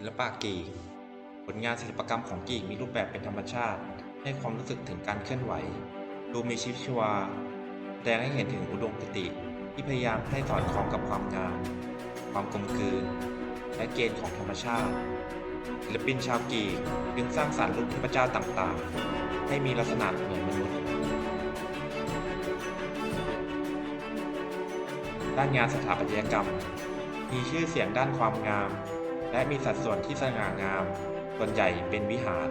ศิลปะกีกผลงานศิลปกรรมของกีกมีรูปแบบเป็นธรรมชาติ ให้ความรู้สึกถึงการเคลื่อนไหว ดูมีชีวิตชีวาแสดงให้เห็นถึงอุดมคติ ที่พยายามให้สอดคล้องกับความงามความกลมกลืนและเกณฑ์ของธรรมชาติศิลปินชาวกีกจึงสร้างสรรค์รูปเทพเจ้าต่างๆ ให้มีลักษณะเหมือนมนุษย์ด้านงานสถาปัตยกรรม มีชื่อเสียงด้านความงาม และมีสัดส่วนที่สง่างาม ส่วนใหญ่เป็นวิหาร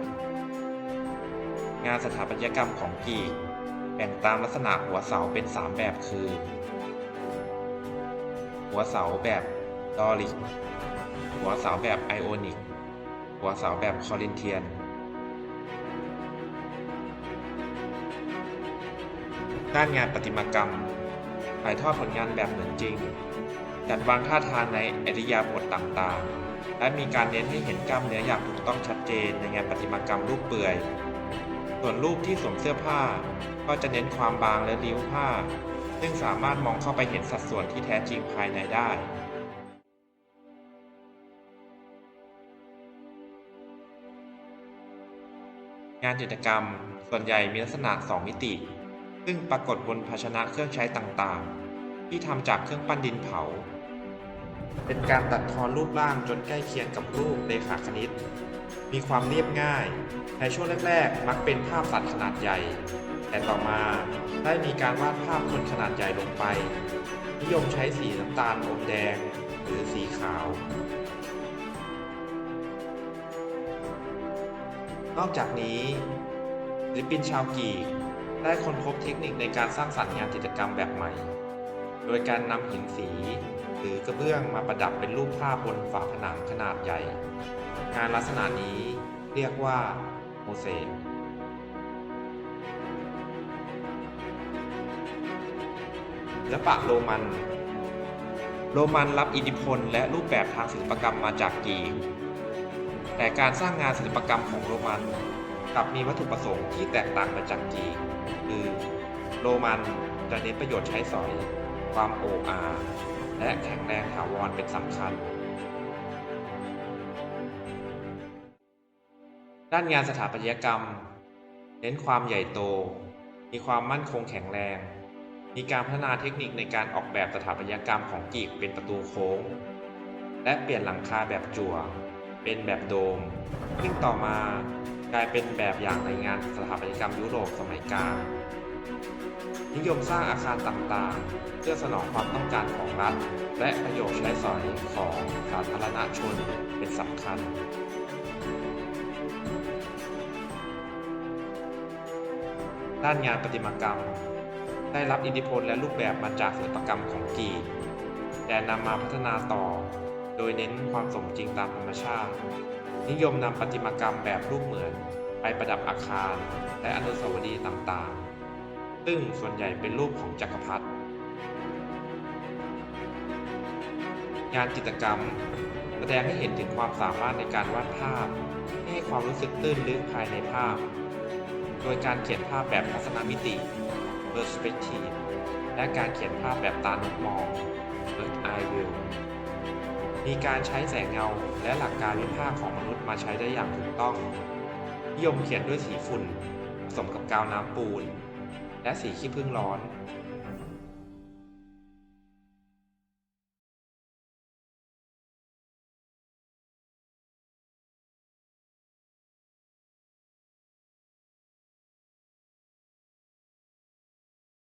งานสถาปัตยกรรมของกรีกแบ่งตามลักษณะหัวเสาเป็น 3 แบบคือ หัวเสาแบบดอริก หัวเสาแบบไอโอนิก หัวเสาแบบคอรินเทียน ด้านงานประติมากรรมถ่ายทอดผลงานแบบเหมือนจริง จัดวางท่าทางในอริยาบทต่างๆ และมีการเน้นให้เห็นกล้ามเนื้ออย่างถูกต้องชัดเจนในงานประติมากรรมรูปเปื่อย ส่วนรูปที่สวมเสื้อผ้า ก็จะเน้นความบางและริ้วผ้า ซึ่งสามารถมองเข้าไปเห็นสัดส่วนที่แท้จริงภายในได้งานจิตรกรรมส่วนใหญ่มีลักษณะ 2 มิติ ซึ่งปรากฏบนภาชนะเครื่องใช้ต่างๆ ที่ทำจากเครื่องปั้นดินเผา เป็นการตัดทอนรูปร่างจนใกล้เคียงกับรูปเรขาคณิต มีความเรียบง่าย ในช่วงแรกๆ มักเป็นภาพสัตว์ขนาดใหญ่ แต่ต่อมาได้มีการวาดภาพคนขนาดใหญ่ลงไป นิยมใช้สีน้ำตาลอมแดง หรือสีขาว นอกจากนี้ศิลปินชาวกรีกได้ค้นพบเทคนิคในการสร้างสรรค์งานจิตรกรรมแบบใหม่ โดยการนำหินสี หรือกระเบื้องมาประดับเป็นรูปภาพบนฝาผนังขนาดใหญ่ งานลักษณะนี้เรียกว่าโมเสกศิลปะโรมัน โรมันรับอิทธิพลและรูปแบบทางศิลปกรรมมาจากกรีก แต่การสร้างงานศิลปกรรมของโรมันกลับมีวัตถุประสงค์ที่แตกต่างไปจากกรีกคือโรมันจะเน้นประโยชน์ใช้สอย ความโออาและแข็งแรงถาวรเป็นสำคัญ ด้านงานสถาปัตยกรรม เน้นความใหญ่โต มีความมั่นคงแข็งแรง มีการพัฒนาเทคนิคในการออกแบบสถาปัตยกรรมของกรีกเป็นประตูโค้ง และเปลี่ยนหลังคาแบบจั่ว เป็นแบบโดม ซึ่งต่อมากลายเป็นแบบอย่างในงานสถาปัตยกรรมยุโรปสมัยกลาง นิยมสร้างอาคารต่างๆ เพื่อสนองความต้องการของรัฐ และประโยชน์ใช้สอยของสาธารณชนเป็นสำคัญด้านงานประติมากรรม ได้รับอิทธิพลและรูปแบบมาจากศิลปกรรมของกรีกแต่นำมาพัฒนาต่อ โดยเน้นความสมจริงตามธรรมชาติ นิยมนำประติมากรรมแบบรูปเหมือน ไปประดับอาคาร และอนุสาวรีย์ต่างๆ ซึ่งส่วนใหญ่เป็นรูปของจักรพรรดิงานจิตรกรรม แสดงให้เห็นถึงความสามารถในการวาดภาพที่ให้ความรู้สึกตื้นลึกภายในภาพ โดยการเขียนภาพแบบทัศนมิติ perspective และการเขียนภาพแบบตานกมอง bird eye view มีการใช้แสงเงาและหลักการวิพากษ์ของมนุษย์มาใช้ได้อย่างถูกต้องนิยมเขียนด้วยสีฝุ่นผสมกับกาวน้ำปูน และสีขี้ผึ้งร้อน